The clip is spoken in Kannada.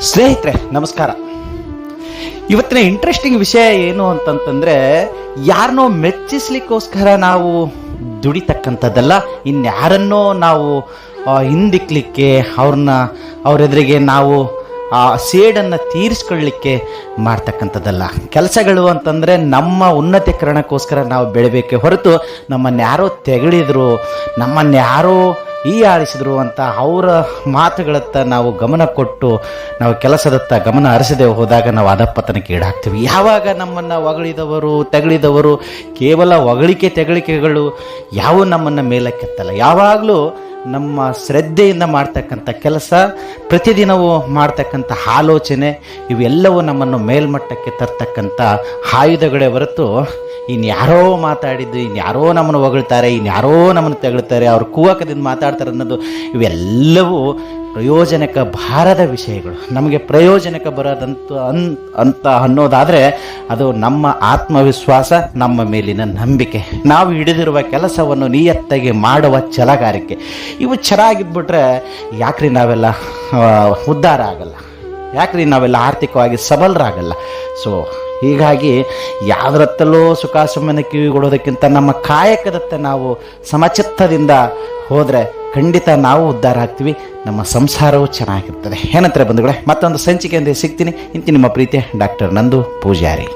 ಸ್ನೇಹಿತರೆ, ನಮಸ್ಕಾರ. ಇವತ್ತಿನ ಇಂಟ್ರೆಸ್ಟಿಂಗ್ ವಿಷಯ ಏನು ಅಂತಂತಂದ್ರೆ, ಯಾರನ್ನೋ ಮೆಚ್ಚಿಸ್ಲಿಕ್ಕೋಸ್ಕರ ನಾವು ದುಡಿತಕ್ಕಂಥದ್ದಲ್ಲ, ಇನ್ಯಾರನ್ನೋ ನಾವು ಹಿಂದಿಕ್ಲಿಕ್ಕೆ, ಅವ್ರನ್ನ, ಅವರೆದುರಿಗೆ ನಾವು, ಆ, ಸೇಡನ್ನು ತೀರಿಸ್ಕೊಳ್ಳಿಕ್ಕೆ ಮಾಡ್ತಕ್ಕಂಥದ್ದಲ್ಲ. ಕೆಲಸಗಳು ಅಂತಂದರೆ ನಮ್ಮ ಉನ್ನತೀಕರಣಕ್ಕೋಸ್ಕರ ನಾವು ಬೆಳಿಬೇಕೆ ಹೊರತು ನಮ್ಮನ್ನು ಯಾರೋ ತೆಗಳಿದ್ರು, ನಮ್ಮನ್ನು ಯಾರೋ ಈ ಆರಿಸಿದ್ರು ಅಂತ ಅವರ ಮಾತುಗಳತ್ತ ನಾವು ಗಮನ ಕೊಟ್ಟು, ನಾವು ಕೆಲಸದತ್ತ ಗಮನ ಹರಿಸದೆ ಹೋದಾಗ ನಾವು ಅಧಪತನಕ್ಕೆ ಈಡಾಗ್ತೀವಿ. ಯಾವಾಗ ನಮ್ಮನ್ನು ಹೊಗಳಿದವರು, ತೆಗಳಿದವರು, ಕೇವಲ ಹೊಗಳಿಕೆ ತೆಗಳಿಕೆಗಳು ಯಾವ ನಮ್ಮನ್ನು ಮೇಲಕ್ಕೆತ್ತಲ್ಲ. ಯಾವಾಗಲೂ ನಮ್ಮ ಶ್ರದ್ಧೆಯಿಂದ ಮಾಡ್ತಕ್ಕಂಥ ಕೆಲಸ, ಪ್ರತಿದಿನವೂ ಮಾಡ್ತಕ್ಕಂಥ ಆಲೋಚನೆ, ಇವೆಲ್ಲವೂ ನಮ್ಮನ್ನು ಮೇಲ್ಮಟ್ಟಕ್ಕೆ ತರ್ತಕ್ಕಂಥ ಆಯುಧಗಳೇ ಹೊರತು ಇನ್ಯಾರೋ ಮಾತಾಡಿದ್ದು, ಇನ್ಯಾರೋ ನಮ್ಮನ್ನು ಹೊಗಳ್ತಾರೆ, ಇನ್ಯಾರೋ ನಮ್ಮನ್ನು ತೆಗಳ್ತಾರೆ, ಅವ್ರು ಕೂವಕದಿಂದ ಮಾತಾಡ್ತಾರೆ ಅನ್ನೋದು ಇವೆಲ್ಲವೂ ಪ್ರಯೋಜನಕ ಬಾರದ ವಿಷಯಗಳು. ನಮಗೆ ಪ್ರಯೋಜನಕ ಬರೋದಂತ ಅನ್ ಅಂತ ಅನ್ನೋದಾದರೆ ಅದು ನಮ್ಮ ಆತ್ಮವಿಶ್ವಾಸ, ನಮ್ಮ ಮೇಲಿನ ನಂಬಿಕೆ. ನಾವು ಹಿಡಿದಿರುವ ಕೆಲಸವನ್ನು ನಿಯತ್ತಾಗಿ ಮಾಡುವ ಛಲಗಾರಿಕೆ. ಇವು ಚೆನ್ನಾಗಿದ್ಬಿಟ್ರೆ ಯಾಕ್ರಿ ನಾವೆಲ್ಲ ಉದ್ಧಾರ ಆಗಲ್ಲ. ಯಾಕ್ರಿ ನಾವೆಲ್ಲ ಆರ್ಥಿಕವಾಗಿ ಸಬಲರಾಗಲ್ಲ? ಸೊ ಹೀಗಾಗಿ ಯಾವುದರತ್ತಲ್ಲೋ ಸುಖ ಸುಮ್ಮನೆ ನಮ್ಮ ಕಾಯಕದತ್ತ ನಾವು ಸಮಚಿತ್ತದಿಂದ ಹೋದರೆ ಖಂಡಿತ ನಾವು ಉದ್ಧಾರ ಆಗ್ತೀವಿ. ನಮ್ಮ ಸಂಸಾರವೂ ಚೆನ್ನಾಗಿರ್ತದೆ. ಏನಂತಾರೆ ಬಂಧುಗಳೇ, ಮತ್ತೊಂದು ಸಂಚಿಕೆಯಿಂದ ಸಿಗ್ತೀನಿ. ಇಂತಿ ನಿಮ್ಮ ಪ್ರೀತಿ ಡಾಕ್ಟರ್ ನಂದು ಪೂಜಾರಿ.